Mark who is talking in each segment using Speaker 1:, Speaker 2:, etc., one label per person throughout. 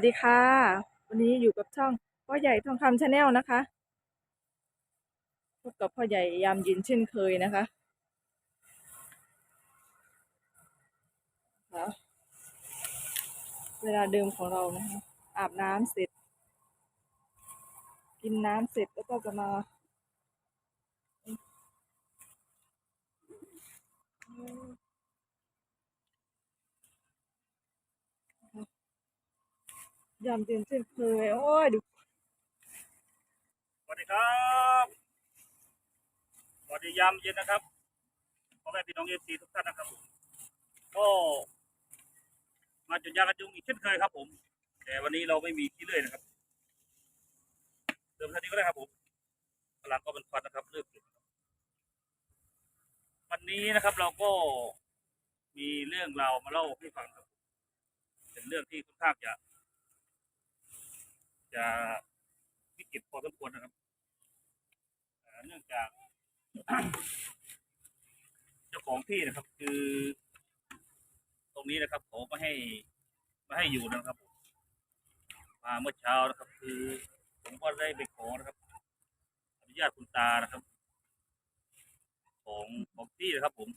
Speaker 1: วัสดีค่ะ วันนี้อยู่กับช่องพ่อใหญ่ทองคำชาแนลนะคะพบกับพ่อใหญ่ยามยินเช่นเคยนะคะค่ะเวลาเดิมของเรานะคะอาบน้ำเสร็จ กินน้ำเสร็จแล้วก็จะมา ยามเย็นเช่นเคยโอ้ยดู
Speaker 2: สวัสดีครับสวัสดียามเย็นนะครับพ่อแม่พี่น้องเอฟซีทุกท่านนะครับผมก็มาจุดยางกันยุงอีกเช่นเคยครับ ผม แต่วันนี้เราไม่มีที่เลื่อยนะครับเติมเท่านี้ก็ได้ครับผมพลังก็เป็นควันนะครับเลิกเก็บวันนี้นะครับเราก็มีเรื่องราวมาเล่าให้ฟังครับ เป็นเรื่องที่ค่อนข้างจะ จะวิกฤตพอสมควรนะครับเนื่องจาก เจ้าของที่นะครับ คือ ตรงนี้นะครับเขาไม่ให้ไม่ให้อยู่นะครับผมมาเมื่อเช้านะครับ คือ ผมก็ได้ไปขอนะครับอนุญาตคุณตานะครับ ของของที่นะครับ ผม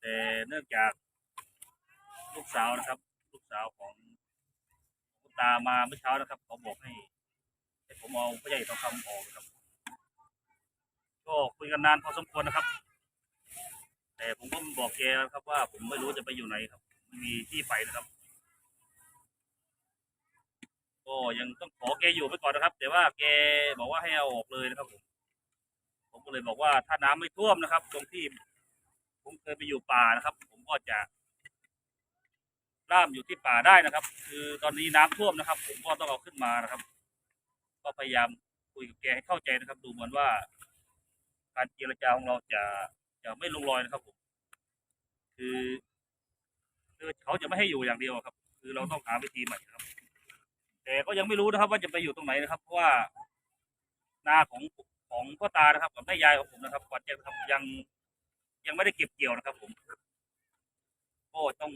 Speaker 2: แต่เนื่องจากลูกสาวนะครับ ลูกสาวของ ตามาเมื่อเช้านะครับเขาบอกให้ให้ผมเอาพ่อใหญ่ทองคำออกนะครับ ก็คุยกันนานพอสมควรนะครับ แต่ผมก็บอกแกนะครับว่าผมไม่รู้จะไปอยู่ไหนครับไม่มีที่ไปนะครับ ก็ยังต้องขอแกอยู่ไปก่อนนะครับ แต่ว่าแกบอกว่าให้เอาออกเลยนะครับผมผมก็เลยบอกว่าถ้าน้ำไม่ท่วมนะครับ ตรงที่ผมเคยไปอยู่ป่านะครับ ผมก็จะ ล่ามอยู่ที่ป่าได้นะครับ คือตอนนี้น้ำท่วมนะครับ ผมก็ต้องเอาขึ้นมานะครับ ก็พยายามคุยกับแกให้เข้าใจนะครับ ดูเหมือนว่า การเจรจาของเราจะจะไม่ลงรอยนะครับผมคือคือเขาจะไม่ให้อยู่อย่างเดียวครับ คือเราต้องหาวิธีใหม่ครับ แต่ก็ยังไม่รู้นะครับ ว่าจะไปอยู่ตรงไหนนะครับ เพราะว่านาของของพ่อตานะครับกับแม่ยายของผมนะครับก่อนจะทำยังยังไม่ได้เก็บเกี่ยวนะครับ ผมก็ต้อง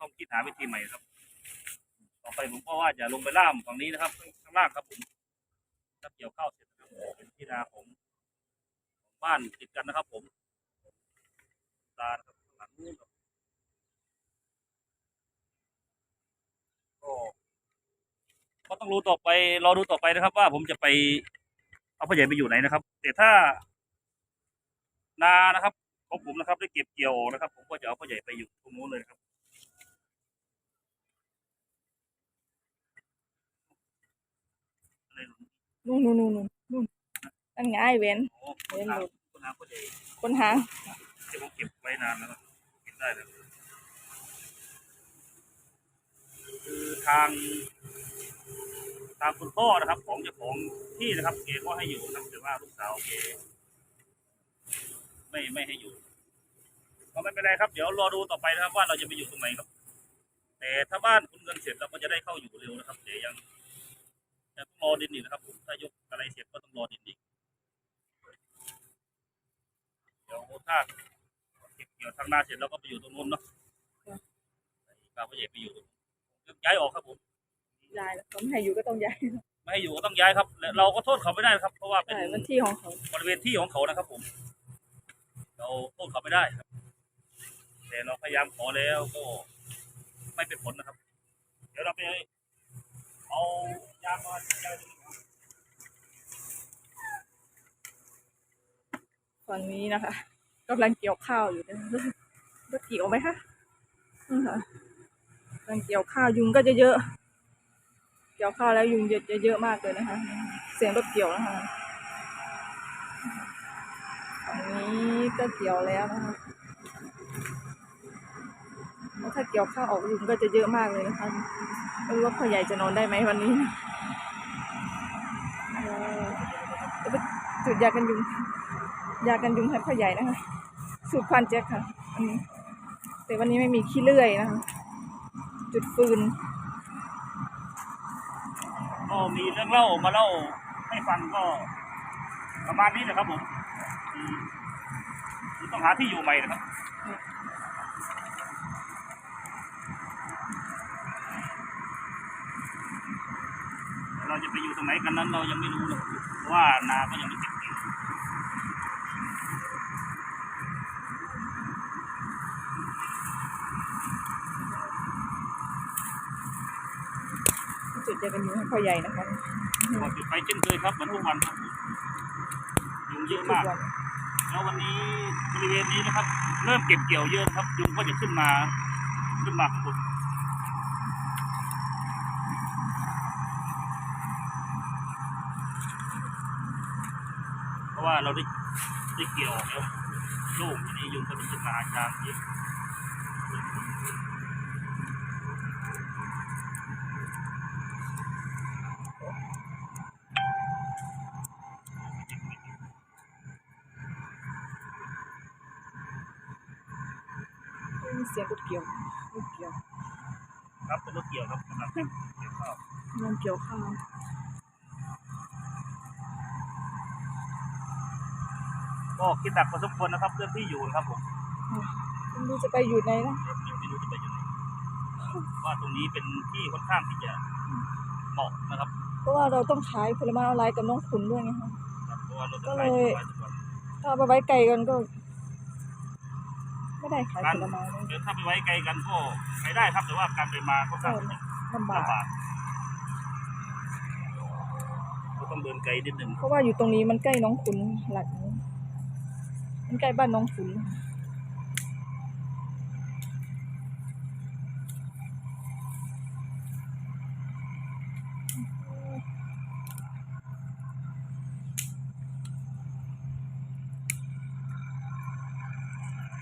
Speaker 2: ต้องคิดหาวิธีใหม่ครับ ต่อไปผมก็ว่าจะลงไปล่ามฝั่งนี้นะครับข้างล่างครับผมถ้าเกี่ยวข้าวเสร็จนะครับเป็นที่นาของของบ้านติดกันนะครับ ผมตาครับข้างหลังนู้นก็ก็ต้องรู้ต่อไปรอดูต่อไปนะครับ ว่าผมจะไปเอาพ่อใหญ่ไปอยู่ไหนนะครับ แต่ถ้านานะครับของผมนะครับ ได้เก็บเกี่ยวนะครับ ผมก็จะเอาพ่อใหญ่ไปอยู่ตรงนู้นเลยนะครับ
Speaker 1: นู่นนู่นนู่นนู่นนู่นนั่นไงเว้น
Speaker 2: โอ้นหาคนหาคนใหญ่
Speaker 1: คนหาง
Speaker 2: เดี๋ยวผมเก็บไว้นานแล้วครับเก็บได้เลยคือทางทางคุณพ่อนะครับ ของเจ้าของที่นะครับเกก็ให้อยู่นะครับแต่ว่าลูกสาวเกไม่ไม่ให้อยู่ก็ไม่เป็นไรครับเดี๋ยวรอดูต่อไปนะครับว่าเราจะไปอยู่ตรงไหนครับ แต่ถ้าบ้านคุณเงินเสร็จเราก็จะได้เข้าอยู่เร็วนะครับเดี๋ยวยัง ยังต้องรอดินอีกนะครับผมถ้ายกอะไรเสร็จก็ต้องรอดินอีกเดี๋ยวถ้าเก็บเกี่ยวทางหน้าเสร็จเราก็ไปอยู่ตรงนู้นเนาะข้าวพ่อใหญ่ไปอยู่ตรงนู้นย้ายออกครับผม
Speaker 1: ยายเขาไม่ให้อยู่ก็ต้องย้าย
Speaker 2: ไม่ให้อยู่ก็ต้องย้ายครับและเราก็โทษเขาไม่ได้นะครับ เพราะว่าเป็น
Speaker 1: ใช่มันที่ของเขา
Speaker 2: บริเวณที่ของเขานะครับ ผม เราโทษเขาไม่ได้ครับ แต่เราพยายามขอแล้วก็ไม่เป็นผลนะครับ เดี๋ยวเราไป เอายามาย้ายตรงนี้ก่อ
Speaker 1: ฝั่งนี้นะคะกำลังเกี่ยวข้าวอยู่นะรถเกี่ยวไหมคะนี่ค่ะกำลังเกี่ยวข้าวยุงก็จะเยอะ เกี่ยวข้าวแล้วยุงเยอะจะเยอะมากเลยนะคะ เสียงรถเกี่ยวนะคะฝั่งนี้ก็เกี่ยวแล้วนะคะถ้าเกี่ยวข้าวออกยุงก็จะเยอะมากเลยนะคะ ไม่รู้ว่าพ่อใหญ่จะนอนได้ไหมวันนี้เออจะไปจุดยากันยุง ยากันยุงให้พ่อใหญ่นะคะ สูตรควันแจ็คค่ะ อันนี้ แต่วันนี้ไม่มีขี้เลื่อยนะคะ จุดฟืน
Speaker 2: ก็มีเรื่องเล่ามาเล่าให้ฟังก็ ประมาณนี้นะครับผม ต้องหาที่อยู่ใหม่นะครับ จะไปอยู่ตรงไหนกันนั้นเรายังไม่รู้เลยเพราะว่านาก็ยังไม่เก็บเกี่ยว
Speaker 1: จุดเจอกันอยู่ให้พ่อใหญ่นะคะ
Speaker 2: ก็จุดไปเช่นเคยครับเหมือนทุกวันครับยุงเยอะ
Speaker 1: ทุก
Speaker 2: มาก
Speaker 1: วัน
Speaker 2: แล้ววันนี้บริเวณนี้นะครับ เริ่มเก็บเกี่ยวเยอะนะครับยุงก็จะขึ้นมาขึ้นมาข้างบน ราะว่าเราได้ได้เกี่ยวแล้วโล่งทีนี้ยุงก็จะขึ้นมาอาจารย์เยอะ
Speaker 1: มีเสียงกดเกี่ยวกดเกี่ยว
Speaker 2: ครับเป็นรถเกี่ยวครับกำลังเกี่ยวข้าว
Speaker 1: งานเกี่ยวข้าว
Speaker 2: ก็คิดหนักพอสมควรนะครับเรื่องที่อยู่นะครับผม
Speaker 1: ไม่รู้จะไปอยู่ไหนนะ
Speaker 2: ยังไม่รู้จะไปอยู่ไหนว่าตรงนี้เป็นที่ค่อนข้างที่จะเหมาะนะครับ
Speaker 1: เพราะว่าเราต้องขายผลไม้ออนไลน์กับน้องขุนด้วยไงคะ
Speaker 2: เพราะว่าเราจะ
Speaker 1: ก็
Speaker 2: ไป
Speaker 1: เลย
Speaker 2: ทุกวัน
Speaker 1: ถ้าเอาไปไว้ไกลกันก็ ไม่ได้ขายผลไม้เลย
Speaker 2: เดี๋ยวถ้าไปไว้ไกลกันก็ไปได้ครับแต่ว่าการไปมาก็ข้างที่จะ
Speaker 1: ลำบาก
Speaker 2: ลำบากก็ต้องเดินไกลนิดหนึ่ง
Speaker 1: เพราะว่าอยู่ตรงนี้มันใกล้น้องขุนหลักนี้ มันใกล้บ้านน้องขุน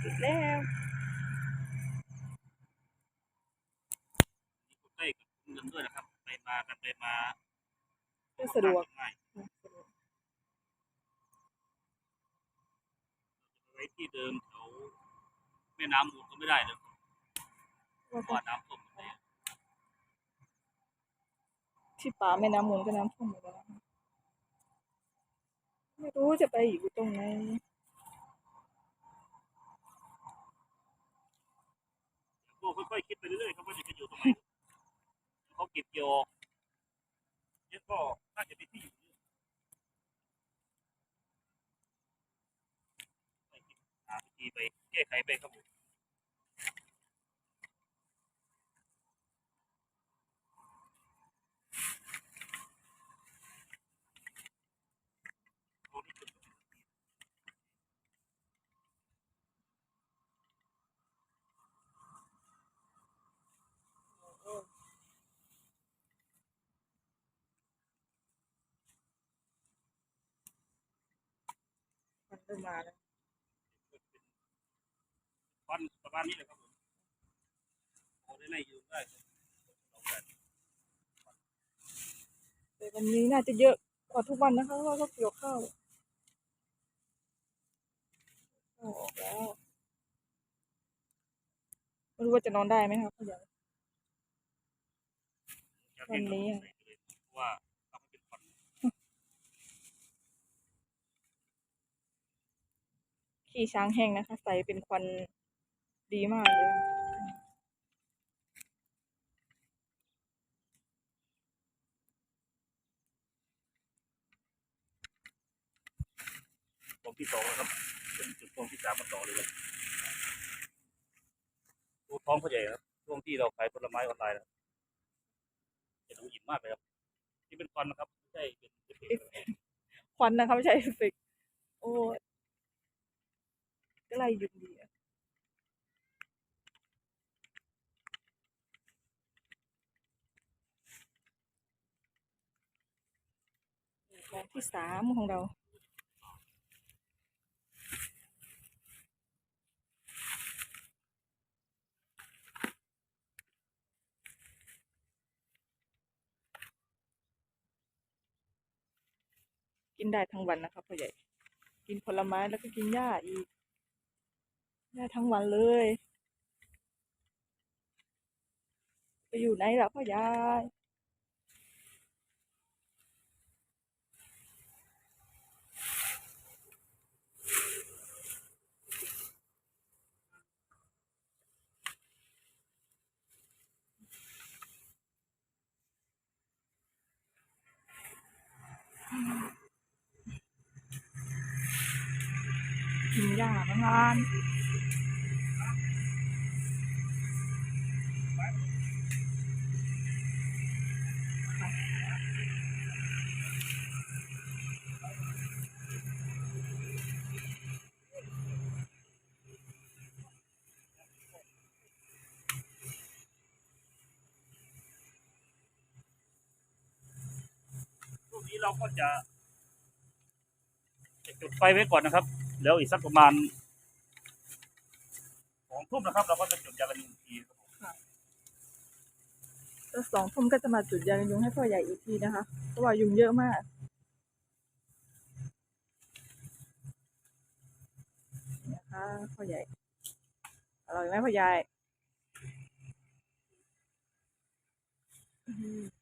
Speaker 1: อีกแล้ว
Speaker 2: ใกล้กับเงินด้วยนะครับ ไปมากันไปมา
Speaker 1: ก็สะดวก
Speaker 2: ง่ายไว้ ที่เดิมแถวแม่น้ำมูลก็ไม่ได้เลยเพราะว่าน้ำท่วมหมดเลย
Speaker 1: ที่ป่าแม่น้ำมูลก็น้ำท่วมหมดแล้วนะคะไม่รู้จะไปอยู่ตรงไหน
Speaker 2: ก็ค่อยๆคิดไปเรื่อยๆครับว่าจะไปอยู่ตรงไหนเขาเก็บเกี่ยวเนี่ยก็น่าจะเป็นที่อยู่ไปคิดหาวิ ธีไปแก้ไขไปครับผมตรงนี้เป็น
Speaker 1: มันเริ่มมาแล้ว
Speaker 2: วันประมาณนี้เลยครับผมพอได้ไล่ยืมได้ครับเอาไป
Speaker 1: แต่วันนี้น่าจะเยอะกว่าทุกวันนะคะเพราะว่าเขาเกี่ยวข้าวข้าวออกแล้วไม่รู้ว่าจะนอนได้ไหมคะพ่อใหญ่วันนี้อะ
Speaker 2: เพราะว่าทำให้เป็นฝัน
Speaker 1: ขี้ช้างแห้งนะคะ ใส่เป็นควัน ดีมากเลย
Speaker 2: ตรงที่สองแล้วครับ เป็นจุดตรงที่สามมาต่อเลยครับดูท้องเขาใหญ่ครับช่วงที่เราขายผลไม้ออนไลน์นะครับจะดูอิ่มมากเลยครับ นี่เป็นควันนะครับ ไม่ใช่เป็นเอฟเฟกต์นะครับ
Speaker 1: ควันนะคะไม่ใช่เอฟเฟกต์โอ้ยก็ไล่ยุงดีอะของที่ สามของเรากินได้ทั้งวันนะครับพ่อใหญ่ กินผลไม้แล้วก็กินหญ้าอีกได้าทั้งวันเลย ไปอยู่ไหนล่ะพ่อใหญ่ หญ้ามานานๆ
Speaker 2: ช่วงนี้เราก็จะจุดไฟไว้ก่อนนะครับ แล้วอีกสักประมาณสองทุ่มนะครับ เราก็จะจุดยากันยุงอีกทีครับผม
Speaker 1: แล้วสองทุ่มก็จะมาจุดยากันยุงให้พ่อใหญ่อีกทีนะคะ เพราะว่ายุงเยอะมาก นะคะพ่อใหญ่อร่อยไหมพ่อใหญ่ อื้อ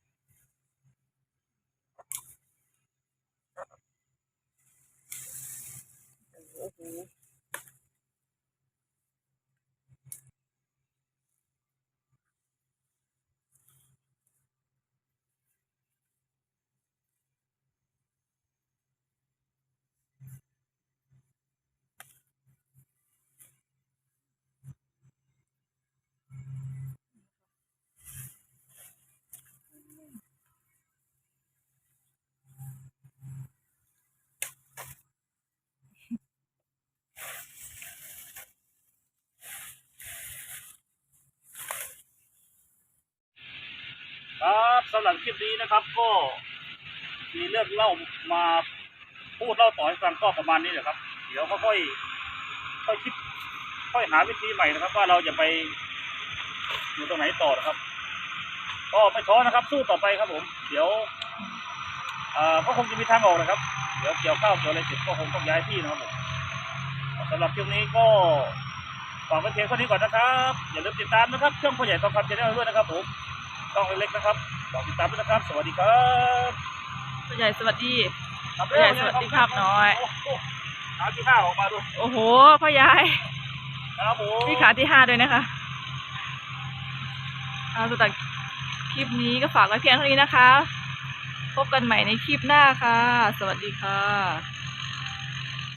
Speaker 1: ห
Speaker 2: รับคลิปนี้นะครับ ก็มีเรื่องเล่ามาพูดเล่าต่อให้ฟังก็ประมาณนี้แหละครับ เดี๋ยวค่อยค่อยคิด ค่อยหาวิธีใหม่นะครับ ว่าเราจะไปอยู่ตรงไหนต่อนะครับ ก็ไม่ท้อนะครับ สู้ต่อไปครับผม เดี๋ยวอ่อก็คงจะมีทางออกนะครับ เดี๋ยวเกี่ยวข้าวเกี่ยวอะไรเสร็จก็คงต้องย้ายที่นะครับผมสำหรับคลิปนี้ก็ฝากไว้เพียงเท่านี้ก่อนนะครับ อย่าลืมติดตามนะครับ ช่องพ่อใหญ่ทองคำชาแนลด้วยนะครับผม ช่องเล็กๆนะครับฝากติดตามด้วยนะครับ สวัสดีครับ
Speaker 1: พ่อใหญ่สวัสดี
Speaker 2: ครับ
Speaker 1: พ่อใหญ่สวัสดีครับน้อย
Speaker 2: โโหขาที่ห้าออกมาด้วย
Speaker 1: โอ้โหพ่อใหญ่
Speaker 2: ครับผม
Speaker 1: นี่ขาที่ห้าด้วยนะคะเอาสำหรับคลิปนี้ก็ฝากไว้เพียงเท่านี้นะคะ พบกันใหม่ในคลิปหน้าค่ะ สวัสดีค่ะ